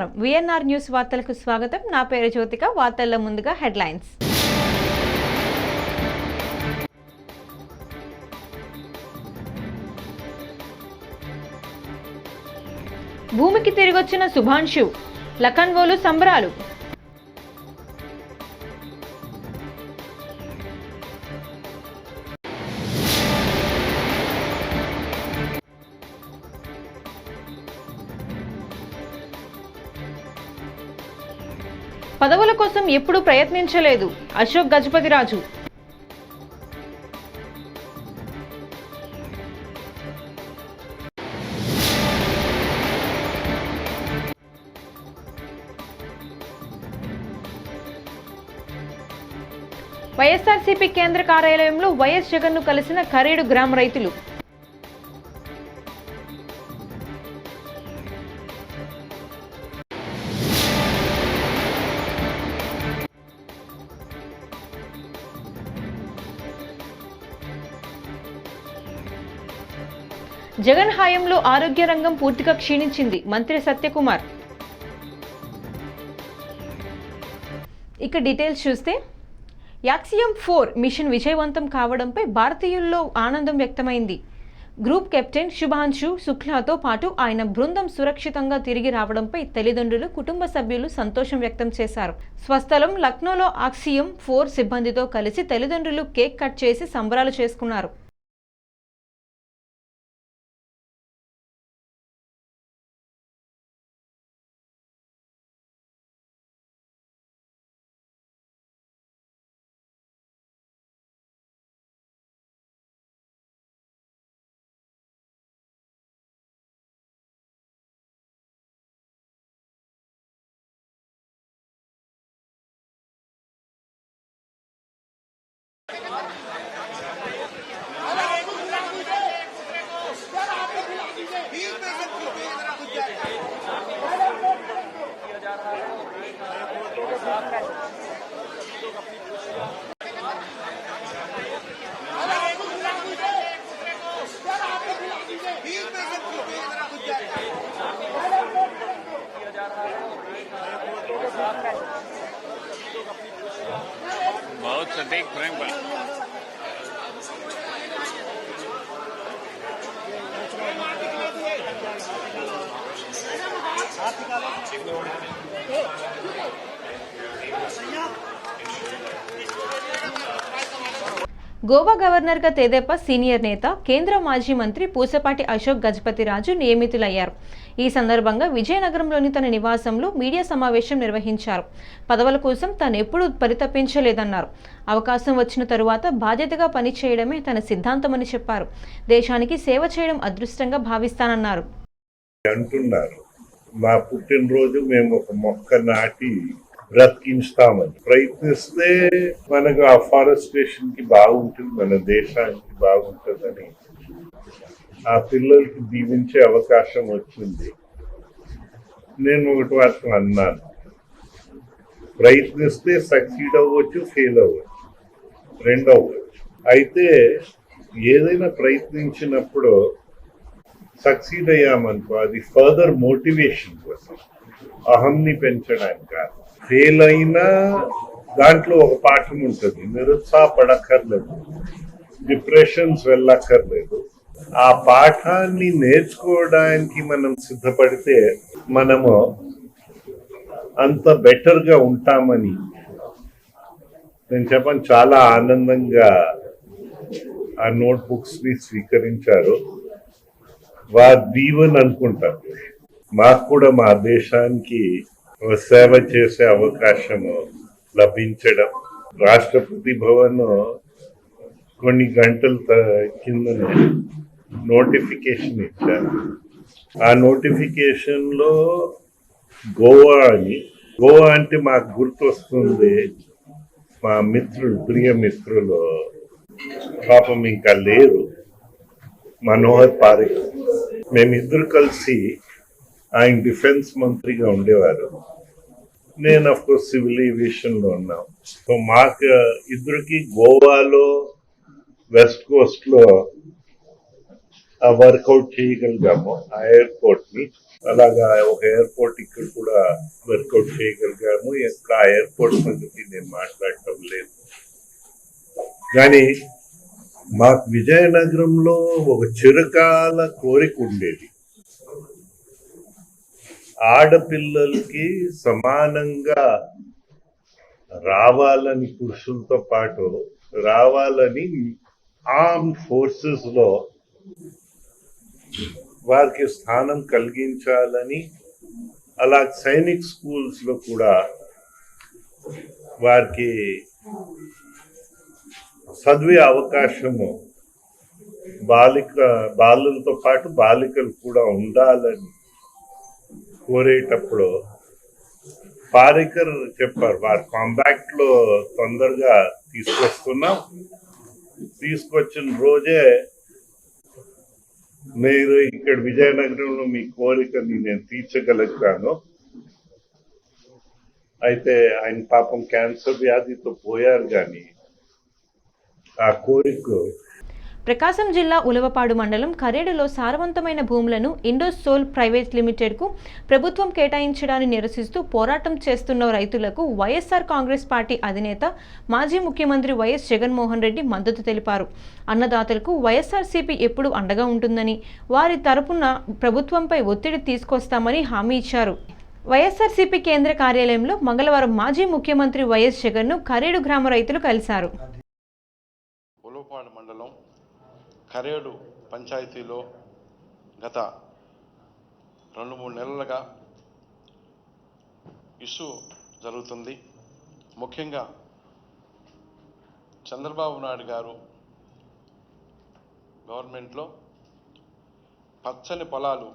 నమస్కారం. VNR news వార్తలకు స్వాగతం. నా పేరు జ్యోతిక. వార్తల్లో ముందుగా హెడ్లైన్స్. భూమికి తిరిగొచ్చిన శుభాంశు లఖన్వోలు సంబరాలు. పదవుల కోసం ఎప్పుడూ ప్రయత్నించలేదు. అశోక్ గజపతిరాజు వైఎస్ఆర్సీపీ కేంద్ర కార్యాలయంలో వైఎస్ జగన్ను కలిసిన ఖరీడు గ్రామ రైతులు. జగన్ హయాంలో ఆరోగ్య రంగం పూర్తిగా క్షీణించింది మంత్రి సత్యకుమార్. ఇక డీటెయిల్స్ చూస్తే యాక్సియం ఫోర్ మిషన్ విజయవంతం కావడంపై భారతీయుల్లో ఆనందం వ్యక్తమైంది. గ్రూప్ కెప్టెన్ శుభాంశు శుక్లాతో పాటు ఆయన బృందం సురక్షితంగా తిరిగి రావడంపై తల్లిదండ్రులు కుటుంబ సభ్యులు సంతోషం వ్యక్తం చేశారు. స్వస్థలం లక్నోలో ఆక్సియం ఫోర్ సిబ్బందితో కలిసి తల్లిదండ్రులు కేక్ కట్ చేసి సంబరాలు చేసుకున్నారు. గోవా గవర్నర్గా తెదేపా సీనియర్ నేత కేంద్ర మాజీ మంత్రి పూసపాటి అశోక్ గజపతిరాజు నియమితులయ్యారు. ఈ సందర్భంగా విజయనగరంలోని తన నివాసంలో మీడియా సమావేశం నిర్వహించారు. పదవుల కోసం తాను ఎప్పుడూ పరితపించలేదన్నారు. అవకాశం వచ్చిన తరువాత బాధ్యతగా పనిచేయడమే తన సిద్ధాంతమని చెప్పారు. దేశానికి సేవ చేయడం అదృష్టంగా భావిస్తానన్నారు. అంటున్నారు. నా పుట్టినరోజు మేము ఒక మొక్క నాటి బ్రతికించుతామని. ప్రయత్నిస్తే మనకు ఆ ఫారెస్టేషన్కి బాగుంటుంది మన దేశానికి బాగుంటుందని ఆ పిల్లలకి దీవించే అవకాశం వచ్చింది. నేను ఒకటి వాటిని అన్నాను. ప్రయత్నిస్తే సక్సీడ్ అవ్వచ్చు ఫెయిల్ అవ్వచ్చు రెండు అవ్వచ్చు. అయితే ఏదైనా ప్రయత్నించినప్పుడు సక్సీడ్ అయ్యామనుకో అది ఫర్దర్ మోటివేషన్ కోసం అహంని పెంచడానికి కాదు. ఫెయిల్ అయినా దాంట్లో ఒక పాఠం ఉంటుంది. నిరుత్సాహపడక్కర్లేదు. డిప్రెషన్స్ వెళ్ళక్కర్లేదు. ఆ పాఠాన్ని నేర్చుకోవడానికి మనం సిద్ధపడితే మనము అంత బెటర్గా ఉంటామని నేను చెప్పాను. చాలా ఆనందంగా ఆ నోట్బుక్స్ని స్వీకరించారు. వారి దీవెన్ అనుకుంటారు. మాకు కూడా మా దేశానికి సేవ చేసే అవకాశం లభించడం. రాష్ట్రపతి భవన్ కొన్ని గంటల కిందనే నోటిఫికేషన్ ఇచ్చారు. ఆ నోటిఫికేషన్లో గోవా అని గోవా అంటే మాకు గుర్తొస్తుంది మా మిత్రులు ప్రియ మిత్రులు పాపం ఇంకా లేరు. మనోహర్ పారిక్. మేమిద్దరు కలిసి ఆయన డిఫెన్స్ మంత్రిగా ఉండేవారు. నేను అఫ్ కోర్స్ సివిల్ ఏవియేషన్లో ఉన్నాం. సో మాకు ఇద్దరికి గోవాలో వెస్ట్ కోస్ట్లో వర్కౌట్ చేయగలిగాము. ఆ ఎయిర్పోర్ట్ని అలాగా ఒక ఎయిర్పోర్ట్ ఇక్కడ కూడా వర్కౌట్ చేయగలిగాము. ఇక్కడ ఆ ఎయిర్పోర్ట్ సంగతి నేను మాట్లాడటం లేదు. కానీ మాకు విజయనగరంలో ఒక చిరకాల కోరిక ఉండేది. ఆడపిల్లలకి సమానంగా రావాలని పురుషులతో పాటు రావాలని ఆర్మ్ ఫోర్సెస్లో వారికి స్థానం కలిగించాలని అలా సైనిక్ స్కూల్స్లో కూడా వారికి చదివే అవకాశము బాలిక బాలులతో పాటు బాలికలు కూడా ఉండాలని కోరేటప్పుడు పారికర్ చెప్పారు వారి కాంబాక్ట్లో తొందరగా తీసుకొస్తున్నాం. తీసుకొచ్చిన రోజే మీరు ఇక్కడ విజయనగరంలో మీ కోరికని నేను తీర్చగలుగుతాను. అయితే ఆయన పాపం క్యాన్సర్ వ్యాధితో పోయారు కానీ ఆ కోరిక ప్రకాశం జిల్లా ఉలవపాడు మండలం కరేడులో సారవంతమైన భూములను ఇండోసోల్ ప్రైవేట్ లిమిటెడ్కు ప్రభుత్వం కేటాయించడాన్ని నిరసిస్తూ పోరాటం చేస్తున్న రైతులకు వైఎస్ఆర్ కాంగ్రెస్ పార్టీ అధినేత మాజీ ముఖ్యమంత్రి వైఎస్ జగన్మోహన్ రెడ్డి మద్దతు తెలిపారు. అన్నదాతలకు వైఎస్ఆర్సీపీ ఎప్పుడు అండగా ఉంటుందని వారి తరపున ప్రభుత్వంపై ఒత్తిడి తీసుకొస్తామని హామీ ఇచ్చారు. వైఎస్ఆర్సీపీ కేంద్ర కార్యాలయంలో మంగళవారం మాజీ ముఖ్యమంత్రి వైఎస్ జగన్ను కరేడు గ్రామ రైతులు కలిశారు. మండలం కరేడు పంచాయతీలో గత రెండు మూడు నెలలుగా ఇష్యూ జరుగుతుంది. ముఖ్యంగా చంద్రబాబు నాయుడు గారు గవర్నమెంట్లో పచ్చని పొలాలు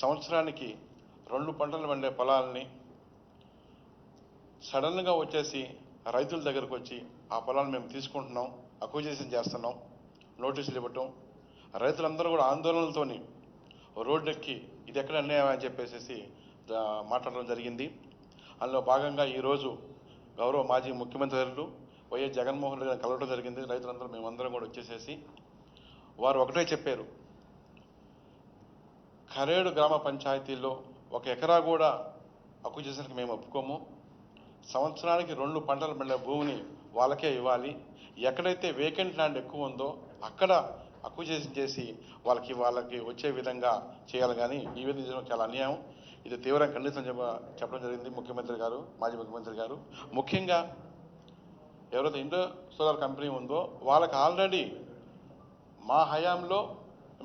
సంవత్సరానికి రెండు పంటలు పండే పొలాలని సడన్గా వచ్చేసి రైతుల దగ్గరకు వచ్చి ఆ పొలాన్ని మేము తీసుకుంటున్నాం అక్విజేషన్ చేస్తున్నాం. నోటీసులు ఇవ్వటం రైతులందరూ కూడా ఆందోళనలతోని రోడ్డెక్కి ఇది ఎక్కడ అన్యాయం అని చెప్పేసి మాట్లాడడం జరిగింది. అందులో భాగంగా ఈరోజు గౌరవ మాజీ ముఖ్యమంత్రి వైఎస్ జగన్మోహన్ రెడ్డి గారిని కలవడం జరిగింది. రైతులందరూ మేమందరం కూడా వచ్చేసేసి వారు ఒకటే చెప్పారు. కరేడు గ్రామ పంచాయతీలో ఒక ఎకరా కూడా అక్విజిషన్కి మేము ఒప్పుకోము. సంవత్సరానికి రెండు పంటలు పండే భూమిని వాళ్ళకే ఇవ్వాలి. ఎక్కడైతే వేకెంట్ ల్యాండ్ ఎక్కువ ఉందో అక్కడ అక్విజేషన్ చేసి వాళ్ళకి వాళ్ళకి వచ్చే విధంగా చేయాలి. కానీ ఈ విధంగా చేయడం చాలా అన్యాయం. ఇది తీవ్రంగా ఖండితం చెప్ప చెప్పడం జరిగింది ముఖ్యమంత్రి గారు మాజీ ముఖ్యమంత్రి గారు. ముఖ్యంగా ఎవరైతే ఇండో సోలార్ కంపెనీ ఉందో వాళ్ళకి ఆల్రెడీ మా హయాంలో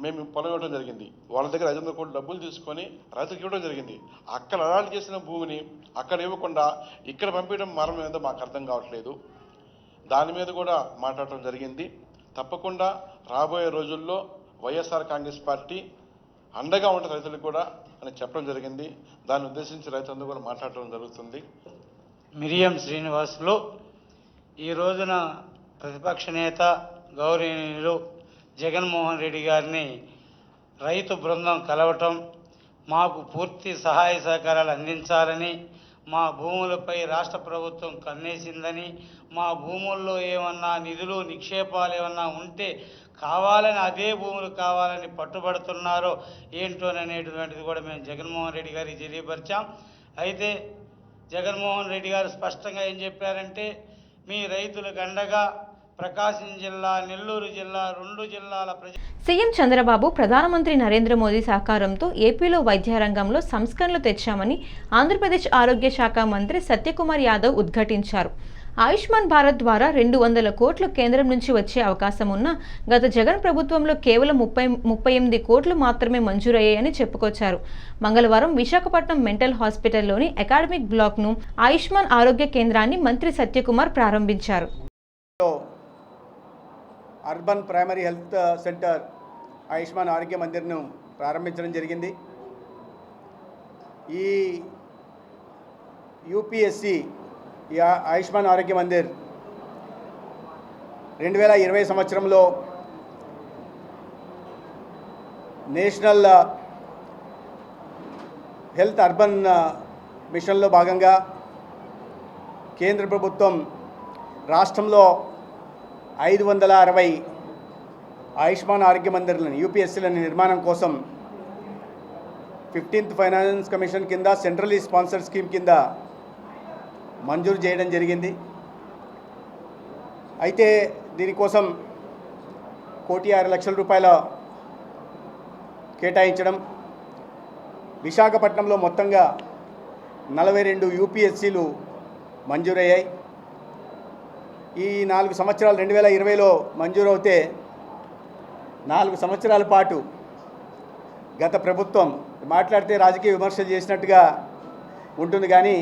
మేము పొలం ఇవ్వడం జరిగింది. వాళ్ళ దగ్గర ఐదు వందల కోట్ల డబ్బులు తీసుకొని రైతులకు ఇవ్వడం జరిగింది. అక్కడ అలాంటి చేసిన భూమిని అక్కడ ఇవ్వకుండా ఇక్కడ పంపించడం మరణం ఏదో మాకు అర్థం కావట్లేదు. దాని మీద కూడా మాట్లాడటం జరిగింది. తప్పకుండా రాబోయే రోజుల్లో వైఎస్ఆర్ కాంగ్రెస్ పార్టీ అండగా ఉంటుంది రైతులకు కూడా అని చెప్పడం జరిగింది. దాన్ని ఉద్దేశించి రైతులందరూ కూడా మాట్లాడటం జరుగుతుంది. మిరియం శ్రీనివాసులు ఈ రోజున ప్రతిపక్ష నేత గౌరవనీయులు జగన్మోహన్ రెడ్డి గారిని రైతు బృందం కలవటం మాకు పూర్తి సహాయ సహకారాలు అందించాలని మా భూములపై రాష్ట్ర ప్రభుత్వం కన్నేసిందని మా భూముల్లో ఏమన్నా నిధులు నిక్షేపాలు ఏమన్నా ఉంటే కావాలని అదే భూములు కావాలని పట్టుబడుతున్నారో ఏంటోననేటువంటిది కూడా మేము జగన్మోహన్ రెడ్డి గారికి తెలియపరిచాం. అయితే జగన్మోహన్ రెడ్డి గారు స్పష్టంగా ఏం చెప్పారంటే మీ రైతులకు అండగా ప్రకాశం జిల్లా నెల్లూరు జిల్లా రెండు జిల్లాల ప్రజ సీఎం చంద్రబాబు ప్రధానమంత్రి నరేంద్ర మోదీ సహకారంతో ఏపీలో వైద్య రంగంలో సంస్కరణలు తెచ్చామని ఆంధ్రప్రదేశ్ ఆరోగ్య శాఖ మంత్రి సత్యకుమార్ యాదవ్ ఉద్ఘాటించారు. ఆయుష్మాన్ భారత్ ద్వారా రెండు వందల కోట్లు కేంద్రం నుంచి వచ్చే అవకాశం ఉన్న గత జగన్ ప్రభుత్వంలో కేవలం ముప్పై ముప్పై ఎనిమిది కోట్లు మాత్రమే మంజూరయ్యాయని చెప్పుకొచ్చారు. మంగళవారం విశాఖపట్నం మెంటల్ హాస్పిటల్లోని అకాడమిక్ బ్లాక్ను ఆయుష్మాన్ ఆరోగ్య కేంద్రాన్ని మంత్రి సత్యకుమార్ ప్రారంభించారు. Urban primary health centre Ayushman Arogya మందిర్ను ప్రారంభించడం జరిగింది. ఈ యూపీఎస్సి ఈ ఆయుష్మాన్ ఆరోగ్య మందిర్ రెండు వేల ఇరవై సంవత్సరంలో నేషనల్ హెల్త్ అర్బన్ మిషన్లో భాగంగా కేంద్ర ప్రభుత్వం రాష్ట్రంలో ఐదు వందల అరవై ఆయుష్మాన్ ఆరోగ్య మందిర్లను యూపీఎస్సీలని నిర్మాణం కోసం ఫిఫ్టీన్త్ ఫైనాన్స్ కమిషన్ కింద సెంట్రలీ స్పాన్సర్ స్కీమ్ కింద మంజూరు చేయడం జరిగింది. అయితే దీనికోసం కోటి ఆరు లక్షల రూపాయల కేటాయించడం విశాఖపట్నంలో మొత్తంగా నలభై రెండు యూపీఎస్సీలు మంజూరయ్యాయి. ఈ నాలుగు సంవత్సరాలు రెండు వేల ఇరవైలో మంజూరవుతే నాలుగు సంవత్సరాల పాటు గత ప్రభుత్వం మాట్లాడితే రాజకీయ విమర్శలు చేసినట్టుగా ఉంటుంది కానీ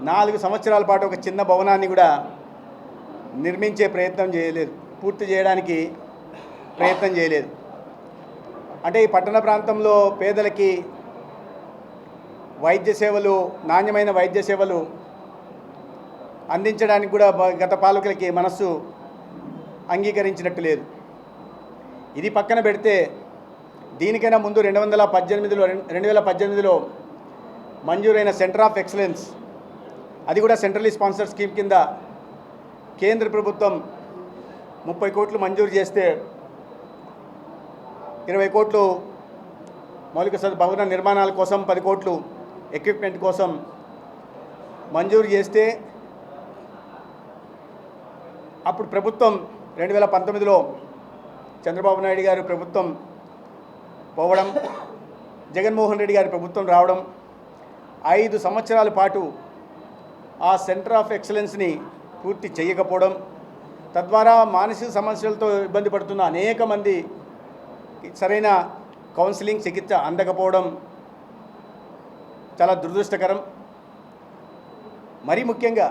నాలుగు సంవత్సరాల పాటు ఒక చిన్న భవనాన్ని కూడా నిర్మించే ప్రయత్నం చేయలేదు. పూర్తి చేయడానికి ప్రయత్నం చేయలేదు. అంటే ఈ పట్టణ ప్రాంతంలో పేదలకి వైద్య సేవలు నాణ్యమైన వైద్య సేవలు అందించడానికి కూడా గత పాలకులకి మనస్సు అంగీకరించినట్టు లేదు. ఇది పక్కన పెడితే దీనికైనా ముందు రెండు వందల పద్దెనిమిదిలో రెండు వేల పద్దెనిమిదిలో మంజూరైన సెంటర్ ఆఫ్ ఎక్సలెన్స్ అది కూడా సెంట్రల్ స్పాన్సర్ స్కీమ్ కింద కేంద్ర ప్రభుత్వం ముప్పై కోట్లు మంజూరు చేస్తే ఇరవై కోట్లు మౌలిక భవన నిర్మాణాల కోసం పది కోట్లు ఎక్విప్మెంట్ కోసం మంజూరు చేస్తే అప్పుడు ప్రభుత్వం రెండు వేల పంతొమ్మిదిలో చంద్రబాబు నాయుడు గారి ప్రభుత్వం పోవడం జగన్మోహన్ రెడ్డి గారి ప్రభుత్వం రావడం ఐదు సంవత్సరాల పాటు ఆ సెంటర్ ఆఫ్ ఎక్సలెన్స్ని పూర్తి చేయకపోవడం తద్వారా మానసిక సమస్యలతో ఇబ్బంది పడుతున్న అనేక మంది సరైన కౌన్సిలింగ్ చికిత్స అందకపోవడం చాలా దురదృష్టకరం. మరీ ముఖ్యంగా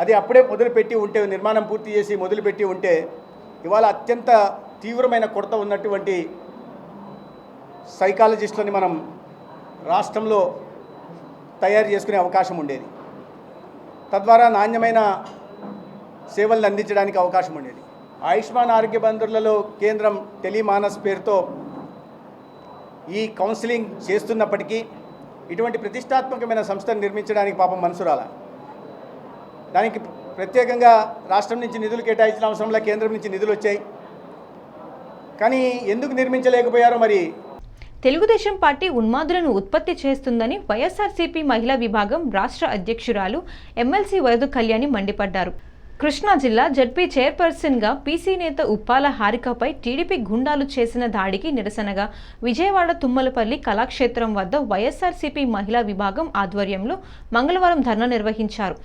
అది అప్పుడే మొదలుపెట్టి ఉంటే నిర్మాణం పూర్తి చేసి మొదలుపెట్టి ఉంటే ఇవాళ అత్యంత తీవ్రమైన కొరత ఉన్నటువంటి సైకాలజిస్టులని మనం రాష్ట్రంలో తయారు చేసుకునే అవకాశం ఉండేది. తద్వారా నాణ్యమైన సేవలను అందించడానికి అవకాశం ఉండేది. ఆయుష్మాన్ ఆరోగ్య బంధువులలో కేంద్రం టెలిమానస్ పేరుతో ఈ కౌన్సిలింగ్ చేస్తున్నప్పటికీ ఇటువంటి ప్రతిష్టాత్మకమైన సంస్థను నిర్మించడానికి పాపం మనసు రాలా. దానికి ప్రత్యేకంగా రాష్ట్రం నుంచి నిధులు కేటాయించిన అవసరంలో కేంద్రం నుంచి నిధులు వచ్చాయి. కానీ ఎందుకు నిర్మించలేకపోయారో మరి? తెలుగుదేశం పార్టీ ఉన్మాదులను ఉత్పత్తి చేస్తుందని వైఎస్ఆర్సీపీ మహిళా విభాగం రాష్ట్ర అధ్యక్షురాలు ఎమ్మెల్సీ వరదు కళ్యాణి మండిపడ్డారు. కృష్ణా జిల్లా జడ్పీ చైర్పర్సన్గా పీసీ నేత ఉప్పాల హారికపై టీడీపీ గుండాలు చేసిన దాడికి నిరసనగా విజయవాడ తుమ్మలపల్లి కళాక్షేత్రం వద్ద వైఎస్ఆర్సీపీ మహిళా విభాగం ఆధ్వర్యంలో మంగళవారం ధర్నా నిర్వహించారు.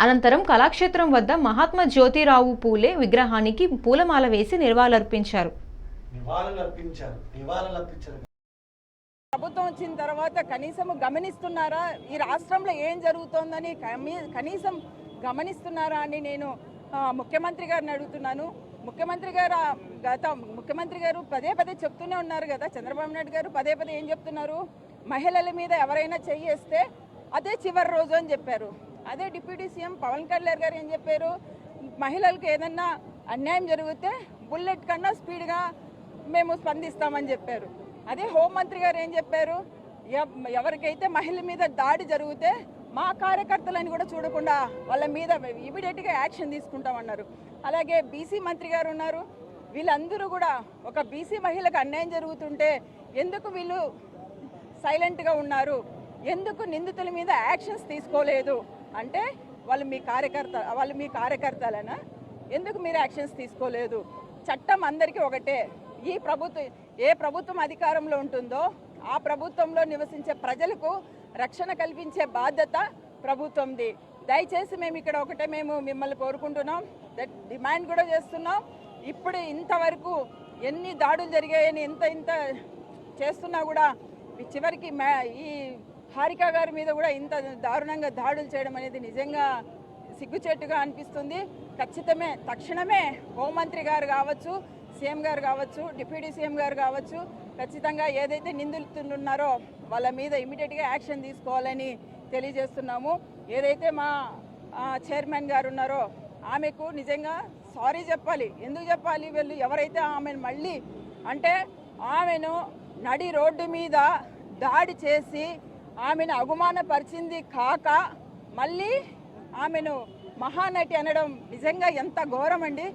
అనంతరం కళాక్షేత్రం వద్ద మహాత్మా జ్యోతిరావు పూలే విగ్రహానికి పూలమాల వేసి నివాళులర్పించారు. ప్రభుత్వం వచ్చిన తర్వాత కనీసం గమనిస్తున్నారా? ఈ రాష్ట్రంలో ఏం జరుగుతోందని కనీసం గమనిస్తున్నారా అని నేను ముఖ్యమంత్రి గారిని అడుగుతున్నాను. ముఖ్యమంత్రి గారు గత ముఖ్యమంత్రి గారు పదే పదే చెప్తూనే ఉన్నారు కదా. చంద్రబాబు నాయుడు గారు పదే పదే ఏం చెప్తున్నారు? మహిళల మీద ఎవరైనా చెయ్యేస్తే అదే చివరి రోజు అని చెప్పారు. అదే డిప్యూటీ సీఎం పవన్ కళ్యాణ్ గారు ఏం చెప్పారు? మహిళలకు ఏదన్నా అన్యాయం జరిగితే బుల్లెట్ కన్నా స్పీడ్గా మేము స్పందిస్తామని చెప్పారు. అదే హోంమంత్రి గారు ఏం చెప్పారు? ఎవరికైతే మహిళ మీద దాడి జరిగితే మా కార్యకర్తలని కూడా చూడకుండా వాళ్ళ మీద ఇమీడియట్గా యాక్షన్ తీసుకుంటామన్నారు. అలాగే బీసీ మంత్రి గారు ఉన్నారు. వీళ్ళందరూ కూడా ఒక బీసీ మహిళకు అన్యాయం జరుగుతుంటే ఎందుకు వీళ్ళు సైలెంట్గా ఉన్నారు? ఎందుకు నిందితుల మీద యాక్షన్స్ తీసుకోలేదు? అంటే వాళ్ళు మీ కార్యకర్త వాళ్ళు మీ కార్యకర్తలనా? ఎందుకు మీరు యాక్షన్స్ తీసుకోలేదు? చట్టం అందరికీ ఒకటే. ఈ ప్రభుత్వం ఏ ప్రభుత్వం అధికారంలో ఉంటుందో ఆ ప్రభుత్వంలో నివసించే ప్రజలకు రక్షణ కల్పించే బాధ్యత ప్రభుత్వంది. దయచేసి మేము ఇక్కడ ఒకటే మేము మిమ్మల్ని కోరుకుంటున్నాం. దట్ డిమాండ్ కూడా చేస్తున్నాం. ఇప్పుడు ఇంతవరకు ఎన్ని దాడులు జరిగాయని ఇంత ఇంత చేస్తున్నా కూడా చివరికి మే- ఈ హారిక గారి మీద కూడా ఇంత దారుణంగా దాడులు చేయడం అనేది నిజంగా సిగ్గుచేటుగా అనిపిస్తుంది. ఖచ్చితమే తక్షణమే హోంమంత్రి గారు కావచ్చు సీఎం గారు కావచ్చు డిప్యూటీ సీఎం గారు కావచ్చు ఖచ్చితంగా ఏదైతే నిందితులు ఉన్నారో వాళ్ళ మీద ఇమీడియట్గా యాక్షన్ తీసుకోవాలని తెలియజేస్తున్నాము. ఏదైతే మా చైర్మన్ గారు ఉన్నారో ఆమెకు నిజంగా సారీ చెప్పాలి. ఎందుకు చెప్పాలి? వీళ్ళు ఎవరైతే ఆమెను మళ్ళీ అంటే ఆమెను నడి రోడ్డు మీద దాడి చేసి ఆమెను అవమానపరిచింది కాక మళ్ళీ ఆమెను మహానటి అనడం నిజంగా ఎంత ఘోరం అండి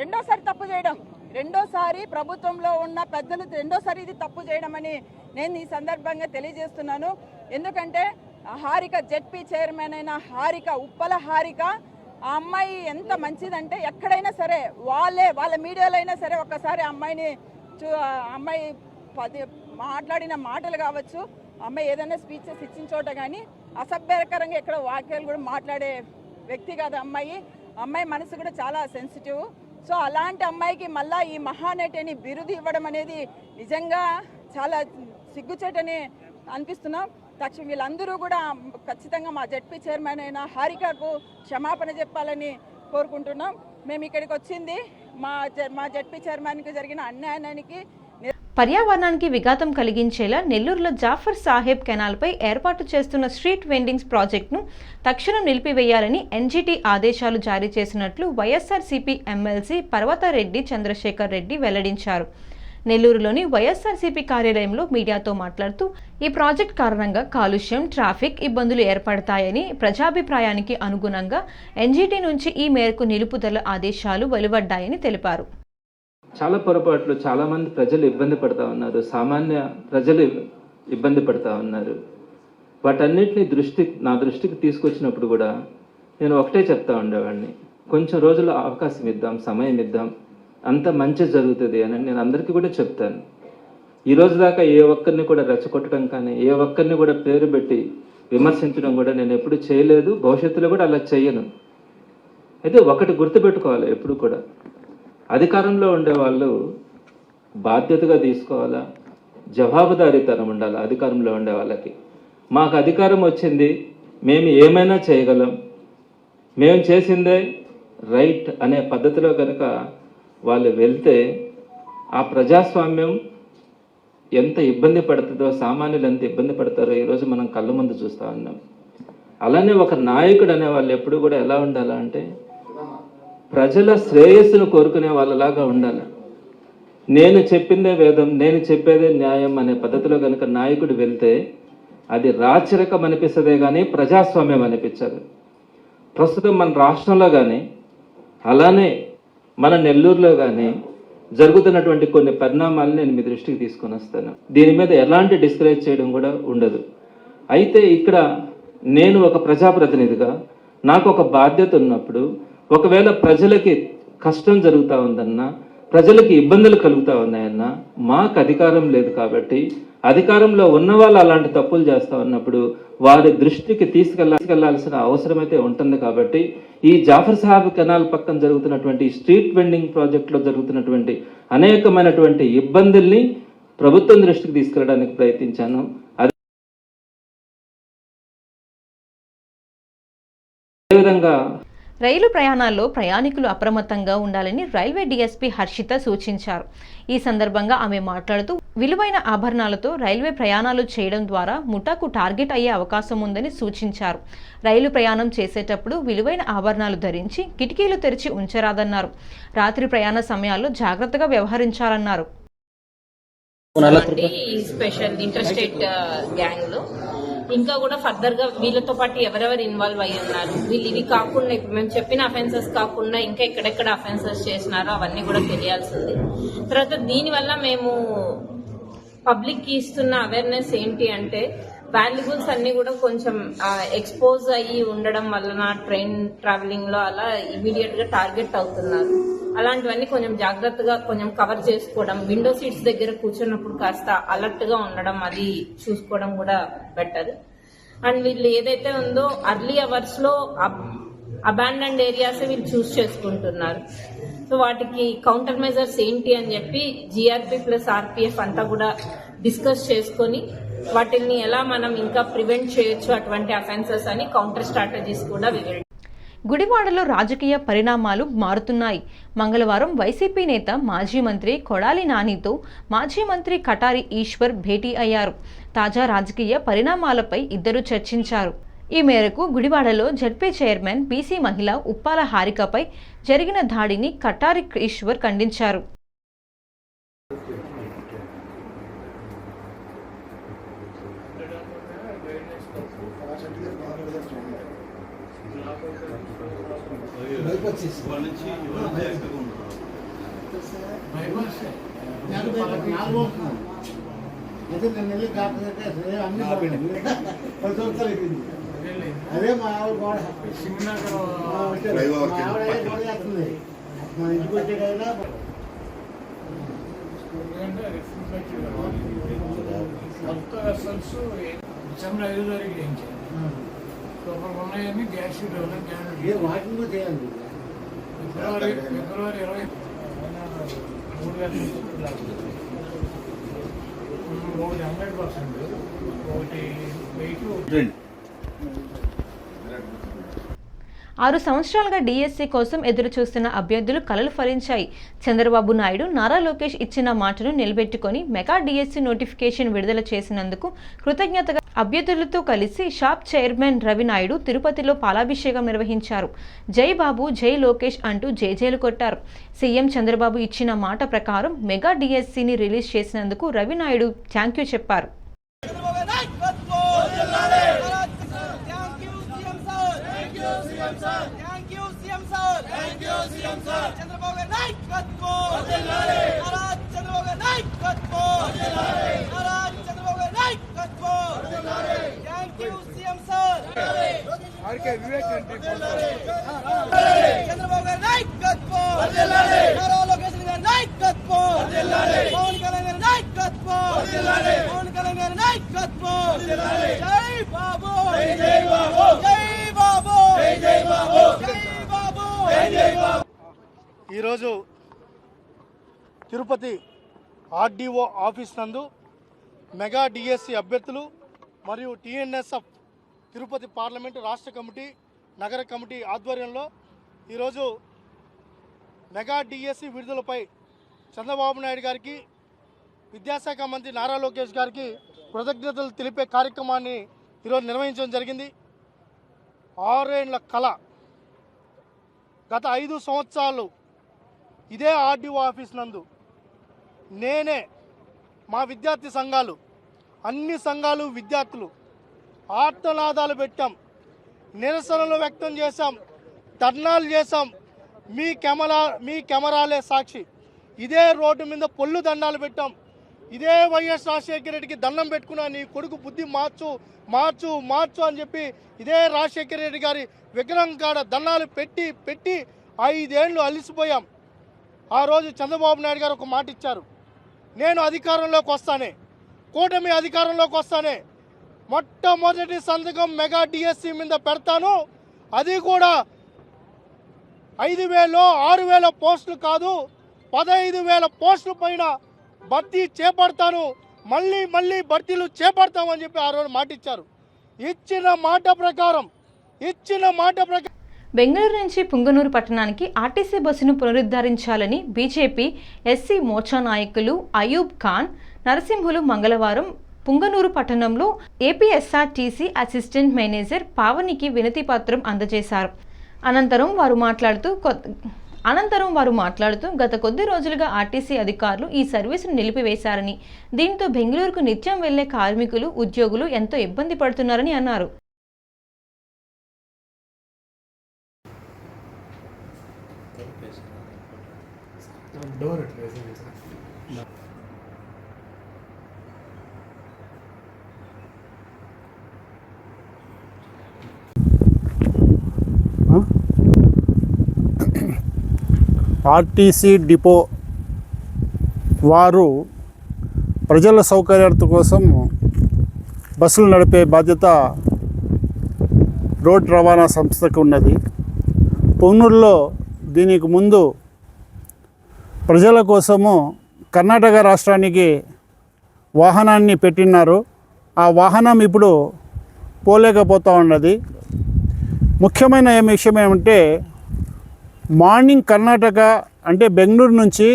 రెండోసారి తప్పు చేయడం రెండోసారి ప్రభుత్వంలో ఉన్న పెద్దలు రెండోసారి ఇది తప్పు చేయడం అని నేను ఈ సందర్భంగా తెలియజేస్తున్నాను. ఎందుకంటే హారిక జెడ్పీ చైర్మన్ అయిన హారిక ఉప్పల హారిక ఆ అమ్మాయి ఎంత మంచిదంటే ఎక్కడైనా సరే వాళ్ళే వాళ్ళ మీడియాలో అయినా సరే ఒక్కసారి అమ్మాయిని చూ అమ్మాయి పది మాట్లాడిన మాటలు కావచ్చు అమ్మాయి ఏదైనా స్పీచెస్ ఇచ్చిన చోట కానీ అసభ్యకరంగా ఎక్కడ వాక్యాలు కూడా మాట్లాడే వ్యక్తి కాదు అమ్మాయి. అమ్మాయి మనసు కూడా చాలా సెన్సిటివ్ సో అలాంటి అమ్మాయికి మళ్ళా ఈ మహానటిని బిరుదు ఇవ్వడం అనేది నిజంగా చాలా సిగ్గుచేటని అనిపిస్తున్నాం. తక్షణం వీళ్ళందరూ కూడా ఖచ్చితంగా మా జడ్పీ చైర్మన్ అయిన హారికకు క్షమాపణ చెప్పాలని కోరుకుంటున్నాం. మేము ఇక్కడికి వచ్చింది మా జ- మా జడ్పీ చైర్మన్కి జరిగిన అన్యాయానికి పర్యావరణానికి విఘాతం కలిగించేలా నెల్లూరులో జాఫర్ సాహెబ్ కెనాల్పై ఏర్పాటు చేస్తున్న స్ట్రీట్ వెండింగ్స్ ప్రాజెక్టును తక్షణం నిలిపివేయాలని ఎన్జీటీ ఆదేశాలు జారీ చేసినట్లు వైఎస్ఆర్సీపీ ఎమ్మెల్సీ పర్వతారెడ్డి చంద్రశేఖర్ రెడ్డి వెల్లడించారు. నెల్లూరులోని వైఎస్ఆర్సీపీ కార్యాలయంలో మీడియాతో మాట్లాడుతూ ఈ ప్రాజెక్ట్ కారణంగా కాలుష్యం ట్రాఫిక్ ఇబ్బందులు ఏర్పడతాయని ప్రజాభిప్రాయానికి అనుగుణంగా ఎన్జీటీ నుంచి ఈ మేరకు నిలుపుదల ఆదేశాలు వెలువడ్డాయని తెలిపారు. చాలా పొరపాట్లు చాలా మంది ప్రజలు ఇబ్బంది పడతా ఉన్నారు. సామాన్య ప్రజలు ఇబ్బంది పడతా ఉన్నారు. వాటన్నిటిని దృష్టి నా దృష్టికి తీసుకొచ్చినప్పుడు కూడా నేను ఒకటే చెప్తా ఉండేవాడిని. కొంచెం రోజులు అవకాశం ఇద్దాం సమయం ఇద్దాం. అంత మంచి జరుగుతుంది అని నేను అందరికీ కూడా చెప్తాను. ఈ రోజు దాకా ఏ ఒక్కరిని కూడా రెచ్చగొట్టడం కానీ ఏ ఒక్కరిని కూడా పేరు పెట్టి విమర్శించడం కూడా నేను ఎప్పుడు చేయలేదు. భవిష్యత్తులో కూడా అలా చేయను. అయితే ఒకటి గుర్తుపెట్టుకోవాలి ఎప్పుడు కూడా. అధికారంలో ఉండే వాళ్ళు బాధ్యతగా తీసుకోవాలా? జవాబుదారీతనం ఉండాలి అధికారంలో ఉండే వాళ్ళకి? మాకు అధికారం వచ్చింది మేము ఏమైనా చేయగలం. మేము చేసిందే రైట్ అనే పద్ధతిలో కనుక వాళ్ళు వెళ్తే ఆ ప్రజాస్వామ్యం ఎంత ఇబ్బంది పడుతుందో సామాన్యులు ఎంత ఇబ్బంది పడతారో ఈరోజు మనం కళ్ళ ముందు చూస్తూ ఉన్నాం. అలానే ఒక నాయకుడు అనే వాళ్ళు ఎప్పుడు కూడా ఎలా ఉండాలంటే ప్రజల శ్రేయస్సును కోరుకునే వాళ్ళలాగా ఉండాలి. నేను చెప్పిందే వేదం నేను చెప్పేదే న్యాయం అనే పద్ధతిలో కనుక నాయకుడు వెళ్తే అది రాచరికం అనిపిస్తుందే కానీ ప్రజాస్వామ్యం అనిపించదు. ప్రస్తుతం మన రాష్ట్రంలో కానీ అలానే మన నెల్లూరులో కానీ జరుగుతున్నటువంటి కొన్ని పరిణామాలు నేను మీ దృష్టికి తీసుకొని వస్తాను. దీని మీద ఎలాంటి డిస్కరేజ్ చేయడం కూడా ఉండదు. అయితే ఇక్కడ నేను ఒక ప్రజాప్రతినిధిగా నాకు ఒక బాధ్యత ఉన్నప్పుడు ఒకవేళ ప్రజలకి కష్టం జరుగుతూ ఉందన్నా ప్రజలకి ఇబ్బందులు కలుగుతూ ఉన్నాయన్నా మాకు అధికారం లేదు కాబట్టి అధికారంలో ఉన్న వాళ్ళు అలాంటి తప్పులు చేస్తూ ఉన్నప్పుడు వారి దృష్టికి తీసుకెళ్ళ తీసుకెళ్ళాల్సిన అవసరం అయితే ఉంటుంది కాబట్టి ఈ జాఫర్ సాహెబ్ కెనాల్ పక్కన జరుగుతున్నటువంటి స్ట్రీట్ వెండింగ్ ప్రాజెక్టులో జరుగుతున్నటువంటి అనేకమైనటువంటి ఇబ్బందుల్ని ప్రభుత్వం దృష్టికి తీసుకెళ్ళడానికి ప్రయత్నించాను. అదేవిధంగా రైలు ప్రయాణాల్లో ప్రయాణికులు అప్రమత్తంగా ఉండాలని రైల్వే డీఎస్పీ హర్షిత సూచించారు. ఈ సందర్భంగా ఆమె మాట్లాడుతూ విలువైన ఆభరణాలతో రైల్వే ప్రయాణాలు చేయడం ద్వారా ముఠాకు టార్గెట్ అయ్యే అవకాశం ఉందని సూచించారు. రైలు ప్రయాణం చేసేటప్పుడు విలువైన ఆభరణాలు ధరించి కిటికీలు తెరిచి ఉంచరాదన్నారు. రాత్రి ప్రయాణ సమయాల్లో జాగ్రత్తగా వ్యవహరించాలన్నారు స్పెషల్ ఇంటర్స్టేట్ గ్యాంగ్లో ఇంకా కూడా ఫర్దర్గా వీళ్ళతో పాటు ఎవరెవరు ఇన్వాల్వ్ అయ్యి ఉన్నారు. వీళ్ళు ఇవి కాకుండా ఇప్పుడు మేము చెప్పిన అఫెన్సెస్ కాకుండా ఇంకా ఎక్కడెక్కడ అఫెన్సెస్ చేసినారో అవన్నీ కూడా తెలియాల్సింది. తర్వాత దీనివల్ల మేము పబ్లిక్కి ఇస్తున్న అవేర్నెస్ ఏంటి అంటే వాల్యుబుల్స్ అన్ని కూడా కొంచెం ఎక్స్పోజ్ అయ్యి ఉండడం వలన ట్రైన్ ట్రావెలింగ్లో అలా ఇమీడియట్గా టార్గెట్ అవుతున్నారు. అలాంటివన్నీ కొంచెం జాగ్రత్తగా కొంచెం కవర్ చేసుకోవడం విండో సీట్స్ దగ్గర కూర్చున్నప్పుడు కాస్త అలర్ట్గా ఉండడం అది చూసుకోవడం కూడా బెటర్ అండ్ వీళ్ళు ఏదైతే ఉందో అర్లీ అవర్స్లో అబాండెండ్ ఏరియాస్ వీళ్ళు చూస్ చేసుకుంటున్నారు. సో వాటికి కౌంటర్ మెజర్స్ ఏంటి అని చెప్పి జిఆర్పి ప్లస్ ఆర్పిఎఫ్ అంతా కూడా డిస్కస్ చేసుకొని వాటిని ఎలా మనం ఇంకా ప్రివెంట్ చేయొచ్చు అటువంటి అఫెన్సెస్ అని కౌంటర్ స్ట్రాటజీస్ కూడా వివరించారు గుడివాడలో రాజకీయ పరిణామాలు మారుతున్నాయి. మంగళవారం వైసీపీ నేత మాజీ మంత్రి కొడాలి నానితో మాజీ మంత్రి కటారి ఈశ్వర్ భేటీ అయ్యారు. తాజా రాజకీయ పరిణామాలపై ఇద్దరు చర్చించారు. ఈ మేరకు గుడివాడలో జడ్పీ చైర్మన్ బీసీ మహిళ ఉప్పాల హారికపై జరిగిన దాడిని కటారి ఈశ్వర్ ఖండించారు. అయితే నేను వెళ్ళి అన్ని. పది సంవత్సరాలు అయిపోయింది అదే మా ఆవిడ గోడ ఆ, వచ్చారు. మా ఆవిడ అదే గోడ చేస్తుంది మా ఇంటికి వచ్చేటైనా డిసెంబర్ ఐదో తారీఖు చేయించాను లోపల ఉన్నాయని గ్యాస్ ఏ వాకింగ్ చేయాలి ఫిబ్రవరి ఫిబ్రవరి ఇరవై మూడు వేల ఒకటి హండ్రెడ్ పర్సెంట్ ఒకటి వెయిట్ ఆరు సంవత్సరాలుగా డిఎస్సీ కోసం ఎదురు చూస్తున్న అభ్యర్థులు కలలు ఫలించాయి. చంద్రబాబు నాయుడు నారా లోకేష్ ఇచ్చిన మాటను నిలబెట్టుకొని మెగా డిఎస్సీ నోటిఫికేషన్ విడుదల చేసినందుకు కృతజ్ఞతగా అభ్యర్థులతో కలిసి షాప్ చైర్మన్ రవినాయుడు తిరుపతిలో పాలాభిషేకం నిర్వహించారు. జై బాబు జై లోకేష్ అంటూ జేజేలు కొట్టారు. సీఎం చంద్రబాబు ఇచ్చిన మాట ప్రకారం మెగా డీఎస్సీని రిలీజ్ చేసినందుకు రవినాయుడు థ్యాంక్ యూ చెప్పారు. చంద్రబాబు గారి నాయకత్వం. నారా లోకేష్ గారి నాయకత్వం. పవన్ కళ్యాణ్ గారి నాయకత్వం. పవన్ కళ్యాణ్ గారి నాయకత్వం. జై బాబు జై బాబు జై బాబు జై బాబు జై బాబు. జై బాబు. ఈరోజు తిరుపతి ఆర్డీఓ ఆఫీస్ నందు మెగా డిఎస్సి అభ్యర్థులు మరియు టిఎన్ఎస్ఎఫ్ తిరుపతి పార్లమెంటు రాష్ట్ర కమిటీ నగర కమిటీ ఆధ్వర్యంలో ఈరోజు మెగా డిఎస్సి విడుదలపై చంద్రబాబు నాయుడు గారికి విద్యాశాఖ మంత్రి నారా లోకేష్ గారికి కృతజ్ఞతలు తెలిపే కార్యక్రమాన్ని ఈరోజు నిర్వహించడం జరిగింది. ఆరేండ్ల కళ. గత ఐదు సంవత్సరాలు ఇదే ఆర్డీఓ ఆఫీస్ నందు నేనే మా విద్యార్థి సంఘాలు అన్ని సంఘాలు విద్యార్థులు ఆర్తనాదాలు పెట్టాం. నిరసనలు వ్యక్తం చేశాం. ధర్నాలు చేశాం. మీ కెమెరా మీ కెమెరాలే సాక్షి. ఇదే రోడ్డు మీద పొల్లు దండాలు పెట్టాం. ఇదే వైఎస్ రాజశేఖర రెడ్డికి దండం పెట్టుకున్నా నీ కొడుకు బుద్ధి మార్చు మార్చు మార్చు అని చెప్పి ఇదే రాజశేఖర రెడ్డి గారి విగ్రహం కాడ దండాలు పెట్టి పెట్టి ఐదేళ్ళు అలిసిపోయాం. ఆ రోజు చంద్రబాబు నాయుడు గారు ఒక మాట ఇచ్చారు నేను అధికారంలోకి వస్తానే. కూటమి అధికారంలోకి వస్తానే. మొట్టమొదటి సంతకం మెగా డిఎస్సి మీద పెడతాను. అది కూడా ఐదు వేలు ఆరు వేల పోస్టులు కాదు పదహైదు వేల పోస్టుల పైన భర్తీ చేపడతాను. మళ్ళీ మళ్ళీ భర్తీలు చేపడతామని చెప్పి ఆ రోజు మాట ఇచ్చారు ఇచ్చిన మాట ప్రకారం ఇచ్చిన మాట ప్రకారం బెంగళూరు నుంచి పుంగనూరు పట్టణానికి ఆర్టీసీ బస్సును పునరుద్ధరించాలని బీజేపీ ఎస్సీ మోర్చా నాయకులు అయూబ్ ఖాన్ నరసింహులు మంగళవారం పుంగనూరు పట్టణంలో ఏపీఎస్ఆర్టీసీ అసిస్టెంట్ మేనేజర్ పావనికి వినతి పత్రం అందజేశారు. అనంతరం వారు మాట్లాడుతూ కొత్త అనంతరం వారు మాట్లాడుతూ గత కొద్ది రోజులుగా ఆర్టీసీ అధికారులు ఈ సర్వీసును నిలిపివేశారని దీంతో బెంగళూరుకు నిత్యం వెళ్ళే కార్మికులు ఉద్యోగులు ఎంతో ఇబ్బంది పడుతున్నారని అన్నారు. డోర్ ఆర్టీసీ డిపో వారు ప్రజల సౌకర్యార్థ కోసం బస్సులు నడిపే బాధ్యత రోడ్ రవాణా సంస్థకు ఉన్నది. పొన్నూరులో దీనికి ముందు ప్రజల కోసము కర్ణాటక రాష్ట్రానికి వాహనాన్ని పెట్టినారు ఆ వాహనం ఇప్పుడు పోలేకపోతూ ఉన్నది. ముఖ్యమైన విషయం ఏమంటే మార్నింగ్ కర్ణాటక అంటే బెంగళూరు నుంచి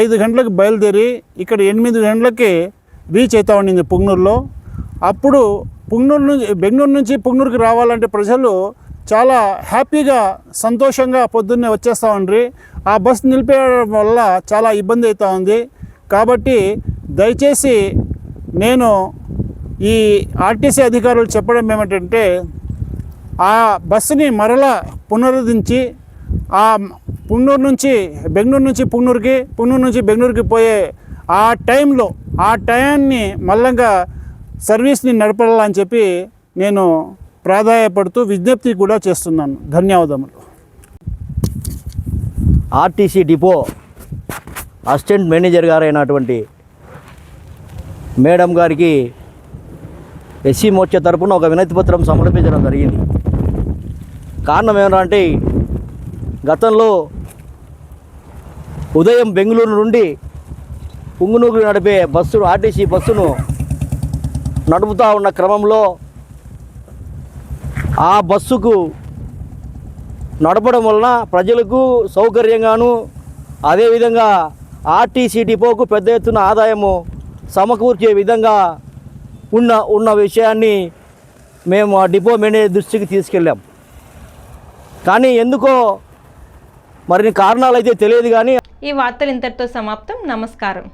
ఐదు గంటలకు బయలుదేరి ఇక్కడ ఎనిమిది గంటలకి రీచ్ అవుతా ఉండింది పుంగనూరులో. అప్పుడు పుంగనూరు నుంచి బెంగళూరు నుంచి పుంగనూరుకి రావాలంటే ప్రజలు చాలా హ్యాపీగా సంతోషంగా పొద్దున్నే వచ్చేస్తూ ఉండ్రి. ఆ బస్ నిలిపేయడం వల్ల చాలా ఇబ్బంది అవుతూ ఉంది. కాబట్టి దయచేసి నేను ఈ ఆర్టీసీ అధికారులు చెప్పడం ఏమిటంటే ఆ బస్సుని మరలా పునరుద్ధరించి ఆ పుంగనూరు నుంచి బెంగళూరు నుంచి పుంగనూరుకి పుంగనూరు నుంచి బెంగళూరుకి పోయే ఆ టైంలో ఆ టయాన్ని మల్లంగా సర్వీస్ని నడపాలని చెప్పి నేను ప్రాధాయపడుతూ విజ్ఞప్తి కూడా చేస్తున్నాను. ధన్యవాదములు. ఆర్టీసీ డిపో అసిస్టెంట్ మేనేజర్ గారైనటువంటి మేడం గారికి ఎస్సీ మోర్చా తరపున ఒక వినతిపత్రం సమర్పించడం జరిగింది. కారణం ఏమంటే గతంలో ఉదయం బెంగళూరు నుండి పుంగునూరు నడిపే బస్సు ఆర్టీసీ బస్సును నడుపుతూ ఉన్న క్రమంలో ఆ బస్సుకు నడపడం వలన ప్రజలకు సౌకర్యంగాను అదేవిధంగా ఆర్టీసీ డిపోకు పెద్ద ఎత్తున ఆదాయము సమకూర్చే విధంగా ఉన్న ఉన్న విషయాన్ని మేము ఆ డిపో మేనేజర్ దృష్టికి తీసుకెళ్ళాం. కానీ ఎందుకో మరిన్ని కారణాలు అయితే తెలియదు కానీ ఈ వార్తలు ఇంతటితో సమాప్తం. నమస్కారం.